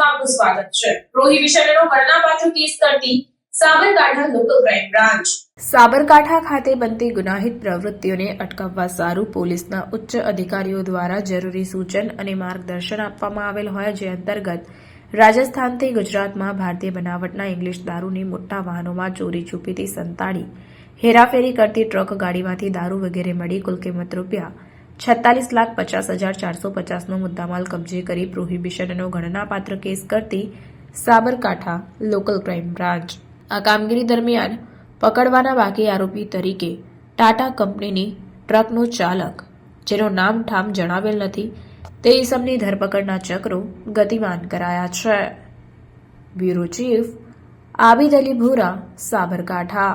આપનું સ્વાગત છે. પ્રોહિબિશનનો ગણનાપાત્ર કેસ કરતી Sabarkantha local crime branch Sabarkantha ખાતે બનતી ગુનાહિત પ્રવૃત્તિઓને અટકાવવા સારું પોલીસના ઉચ્ચ અધિકારીઓ દ્વારા જરૂરી સૂચન અને માર્ગદર્શન આપવામાં આવેલ હોય જે અંતર્ગત રાજસ્થાનથી ગુજરાતમાં ભારતીય બનાવટના ઇંગ્લિશ દારૂની મોટા વાહનોમાં ચોરી છુપીથી સંતાડી, હેરાફેરી કરતી ટ્રક ગાડીમાંથી દારૂ વગેરે મળી કુલ કિંમત રૂપિયા છત્તાલીસ લાખ પચાસ હજાર ચારસો પચાસનો મુદ્દામાલ કબજે કરી પ્રોહિબિશનનો ગણનાપાત્ર કેસ કરતી સાબરકાંઠા લોકલ ક્રાઇમ બ્રાન્ચ. આ કામગીરી દરમિયાન પકડવાના બાકી આરોપી તરીકે ટાટા કંપનીની ટ્રકનો ચાલક, જેનું નામ ઠામ જણાવેલ નથી, તે ઇસમની ધરપકડના ચક્રો ગતિમાન કરાયા છે. બ્યુરો ચીફ આબિદ અલી ભૂરા, સાબરકાંઠા.